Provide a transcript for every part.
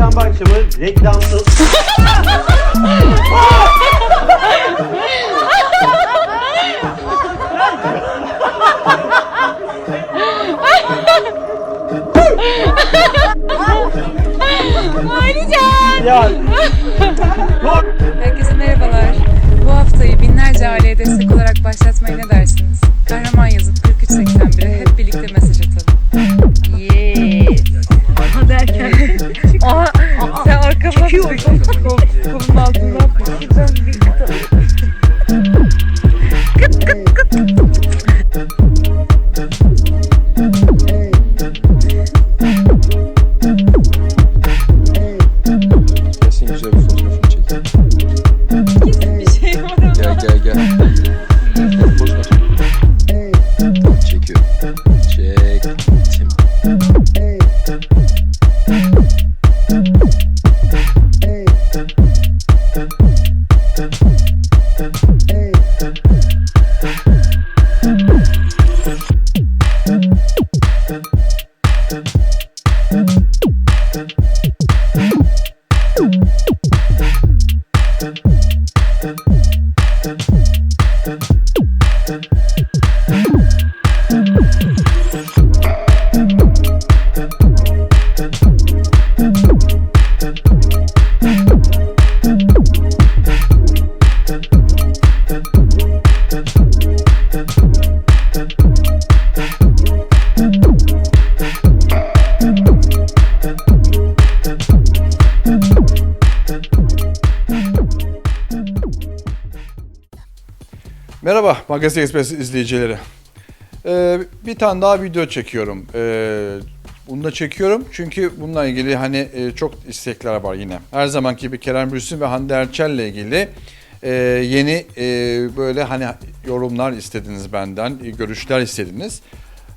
Perşembe akşamı reklamsız... Herkese merhabalar. Bu haftayı binlerce aileye destek olarak başlatmaya ne dersiniz? Kahraman yazın. Merhaba Magazin Express izleyicileri. Ee, bir tane daha video çekiyorum. Ee, bunu da çekiyorum çünkü bununla ilgili hani e, çok istekler var yine. Her zamanki gibi Kerem Bürsin ve Hande Erçel'le ilgili e, yeni e, böyle hani yorumlar istediniz benden, e, görüşler istediniz.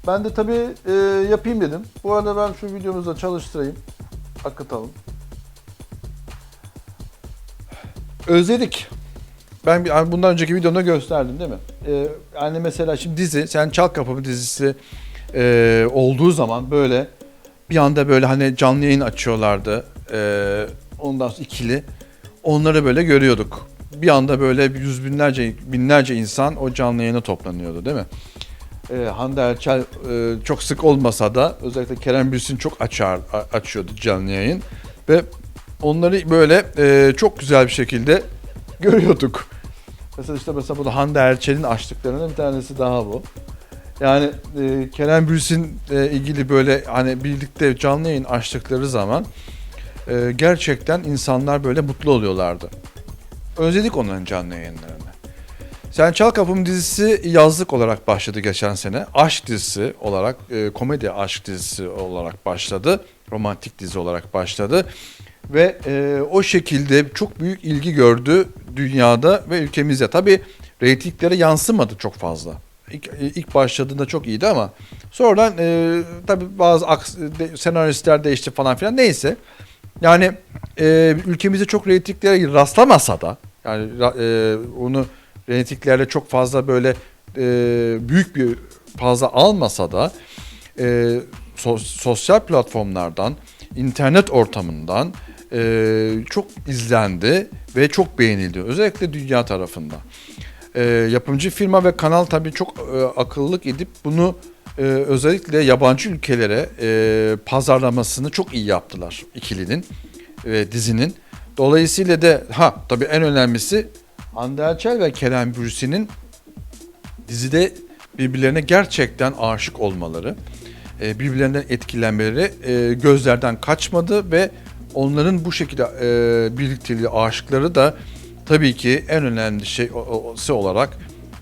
Ben de tabii e, yapayım dedim. Bu arada ben şu videomuzu da çalıştırayım. Akıtalım. Özledik. Ben bundan önceki videomda gösterdim değil mi? Ee, yani mesela şimdi dizi, sen Çal Kapımı dizisi e, olduğu zaman böyle bir anda böyle hani canlı yayın açıyorlardı. Ee, ondan sonra ikili. Onları böyle görüyorduk. Bir anda böyle yüz binlerce binlerce insan o canlı yayına toplanıyordu değil mi? Ee, Hande Erçel e, çok sık olmasa da özellikle Kerem Bürsin çok açar açıyordu canlı yayın ve onları böyle e, çok güzel bir şekilde görüyorduk. Mesela işte mesela bu da Hande Erçel'in açtıklarından bir tanesi daha bu. Yani e, Kerem Bürsin e, ilgili böyle hani birlikte canlı yayın açtıkları zaman e, gerçekten insanlar böyle mutlu oluyorlardı. Özledik onların canlı yayınlarını. Sen Çal Kapım dizisi yazlık olarak başladı geçen sene. Aşk dizisi olarak, e, komedi aşk dizisi olarak başladı. Romantik dizi olarak başladı. Ve e, o şekilde çok büyük ilgi gördü dünyada ve ülkemizde. Tabii reytinglere yansımadı çok fazla. İlk, ilk başladığında çok iyiydi ama sonradan e, tabii bazı aks- de- senaristler değişti falan filan neyse. Yani e, ülkemizde çok reytinglere rastlamasa da yani e, onu reytinglerle çok fazla böyle e, büyük bir fazla almasa da e, so- sosyal platformlardan, internet ortamından e, çok izlendi ve çok beğenildi. Özellikle dünya tarafında. E, yapımcı firma ve kanal tabii çok e, akıllılık edip bunu e, özellikle yabancı ülkelere e, pazarlamasını çok iyi yaptılar ikilinin ve dizinin. Dolayısıyla da ha tabii en önemlisi Hande ve Kerem Bürsin'in dizide birbirlerine gerçekten aşık olmaları, e, birbirlerinden etkilenmeleri e, gözlerden kaçmadı ve onların bu şekilde e, birlikteliği, aşıkları da tabii ki en önemli şey o- olarak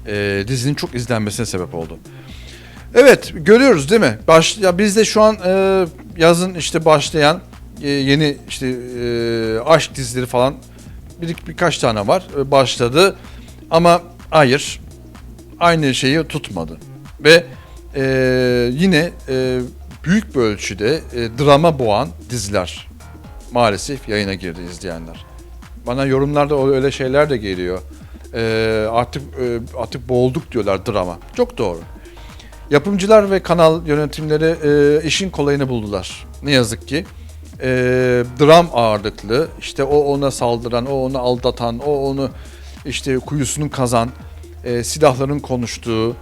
e, dizinin çok izlenmesine sebep oldu. Evet görüyoruz değil mi? Baş, ya bizde şu an e, yazın işte başlayan e, yeni işte e, aşk dizileri falan bir birkaç tane var e, başladı ama hayır aynı şeyi tutmadı ve e, yine e, büyük bir ölçüde e, drama boğan diziler maalesef yayına girdi izleyenler. Bana yorumlarda öyle şeyler de geliyor. E, artık e, artık boğulduk diyorlar drama. Çok doğru. Yapımcılar ve kanal yönetimleri e, işin kolayını buldular. Ne yazık ki. E, dram ağırlıklı, işte o ona saldıran, o onu aldatan, o onu işte kuyusunu kazan, e, silahların konuştuğu,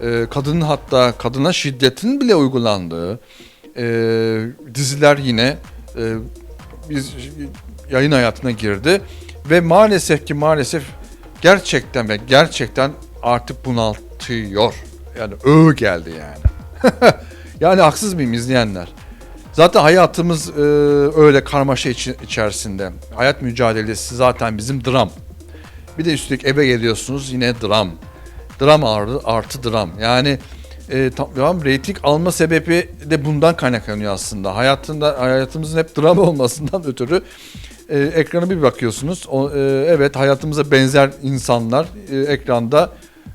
e, kadının hatta kadına şiddetin bile uygulandığı e, diziler yine e, biz yayın hayatına girdi ve maalesef ki maalesef gerçekten ve gerçekten artık bunaltıyor. Yani ö geldi yani. yani haksız mıyım izleyenler? Zaten hayatımız e, öyle karmaşa içi- içerisinde. Hayat mücadelesi zaten bizim dram. Bir de üstelik eve geliyorsunuz yine dram. Dram artı, artı dram. Yani e, tamam reyting alma sebebi de bundan kaynaklanıyor aslında. Hayatında hayatımızın hep dram olmasından ötürü e, ekrana bir bakıyorsunuz. O, e, evet hayatımıza benzer insanlar e, ekranda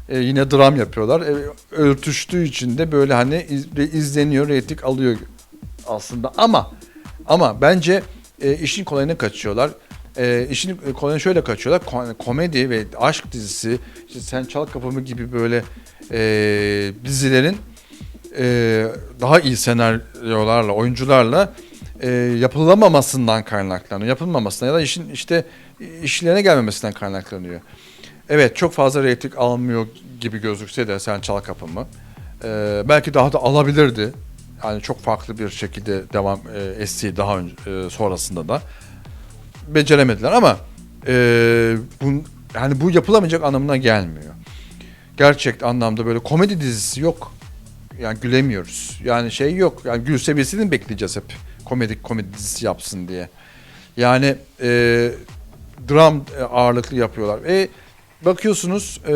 e, yine dram yapıyorlar. E, örtüştüğü için de böyle hani iz- izleniyor, reyting alıyor aslında ama ama bence e, işin kolayına kaçıyorlar. E, işin kolayına şöyle kaçıyorlar. Ko- komedi ve aşk dizisi, işte Sen Çal Kapımı gibi böyle e, dizilerin e, daha iyi senaryolarla, oyuncularla e, yapılamamasından kaynaklanıyor. Yapılmamasından ya da işin işte işlerine gelmemesinden kaynaklanıyor. Evet çok fazla reyting almıyor gibi gözükse de Sen Çal Kapımı. e, belki daha da alabilirdi. Yani çok farklı bir şekilde devam e, ettiği daha önce, e, sonrasında da beceremediler ama e, bu, yani bu yapılamayacak anlamına gelmiyor. Gerçek anlamda böyle komedi dizisi yok. Yani gülemiyoruz. Yani şey yok. Yani gül seviyesini bekleyeceğiz hep komedi komedi dizisi yapsın diye. Yani e, dram e, ağırlıklı yapıyorlar. Ve bakıyorsunuz e,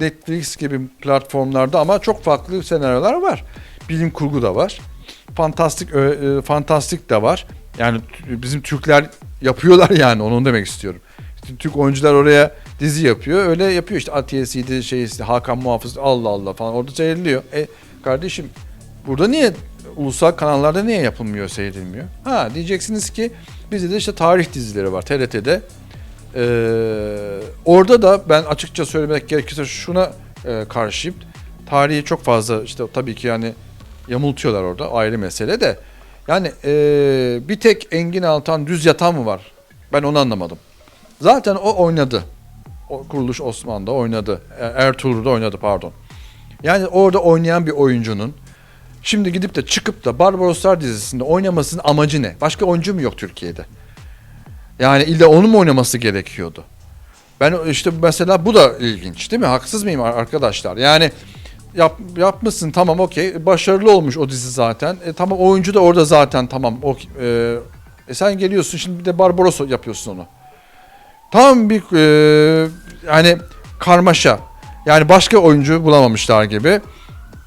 Netflix gibi platformlarda ama çok farklı senaryolar var. Bilim kurgu da var. Fantastik e, e, fantastik de var. Yani bizim Türkler yapıyorlar yani onu demek istiyorum. İşte Türk oyuncular oraya dizi yapıyor. Öyle yapıyor işte Atiye'siydi, şeysi, Hakan Muhafız Allah Allah falan orada seyrediliyor. E kardeşim burada niye ulusal kanallarda niye yapılmıyor, seyredilmiyor? Ha diyeceksiniz ki bizde de işte tarih dizileri var TRT'de. Ee, orada da ben açıkça söylemek gerekirse şuna e, karşıyım. Tarihi çok fazla işte tabii ki yani yamultuyorlar orada ayrı mesele de. Yani e, bir tek Engin Altan düz yatan mı var? Ben onu anlamadım. Zaten o oynadı. O kuruluş Osman'da oynadı. E, Ertuğrul'da oynadı pardon. Yani orada oynayan bir oyuncunun şimdi gidip de çıkıp da Barbaroslar dizisinde oynamasının amacı ne? Başka oyuncu mu yok Türkiye'de? Yani illa onun mu oynaması gerekiyordu? Ben işte mesela bu da ilginç değil mi? Haksız mıyım ar- arkadaşlar? Yani yap, yapmışsın tamam okey başarılı olmuş o dizi zaten. E, tamam oyuncu da orada zaten tamam. O, e, e, sen geliyorsun şimdi bir de Barbaros yapıyorsun onu. Tam bir e, yani karmaşa. Yani başka oyuncu bulamamışlar gibi.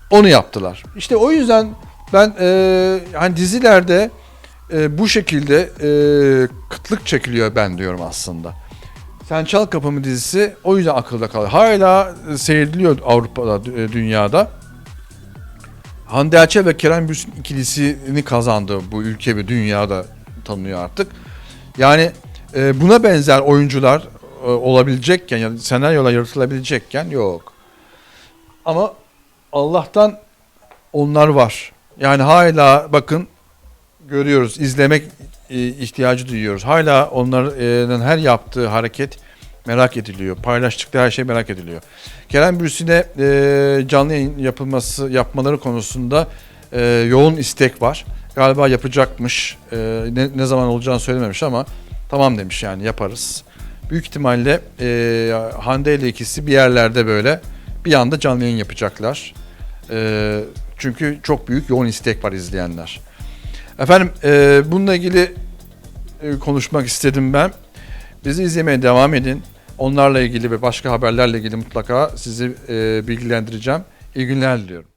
Onu yaptılar. İşte o yüzden ben e, hani dizilerde e, bu şekilde e, kıtlık çekiliyor ben diyorum aslında. Sen Çal Kapımı dizisi o yüzden akılda kalıyor. Hala seyrediliyor Avrupa'da, e, dünyada. Hande Erçel ve Kerem Bürsin ikilisini kazandı bu ülke ve dünyada tanınıyor artık. Yani e, buna benzer oyuncular e, olabilecekken ya senaryolar yaratılabilecekken yok. Ama Allah'tan onlar var. Yani hala bakın görüyoruz, izlemek ihtiyacı duyuyoruz. Hala onların her yaptığı hareket merak ediliyor. Paylaştıkları her şey merak ediliyor. Kerem Bürsin'e e, canlı yayın yapılması, yapmaları konusunda e, yoğun istek var. Galiba yapacakmış. E, ne, zaman olacağını söylememiş ama tamam demiş yani yaparız. Büyük ihtimalle e, Hande ile ikisi bir yerlerde böyle bir anda canlı yayın yapacaklar. E, çünkü çok büyük yoğun istek var izleyenler. Efendim e, bununla ilgili e, konuşmak istedim ben. Bizi izlemeye devam edin. Onlarla ilgili ve başka haberlerle ilgili mutlaka sizi e, bilgilendireceğim. İyi günler diliyorum.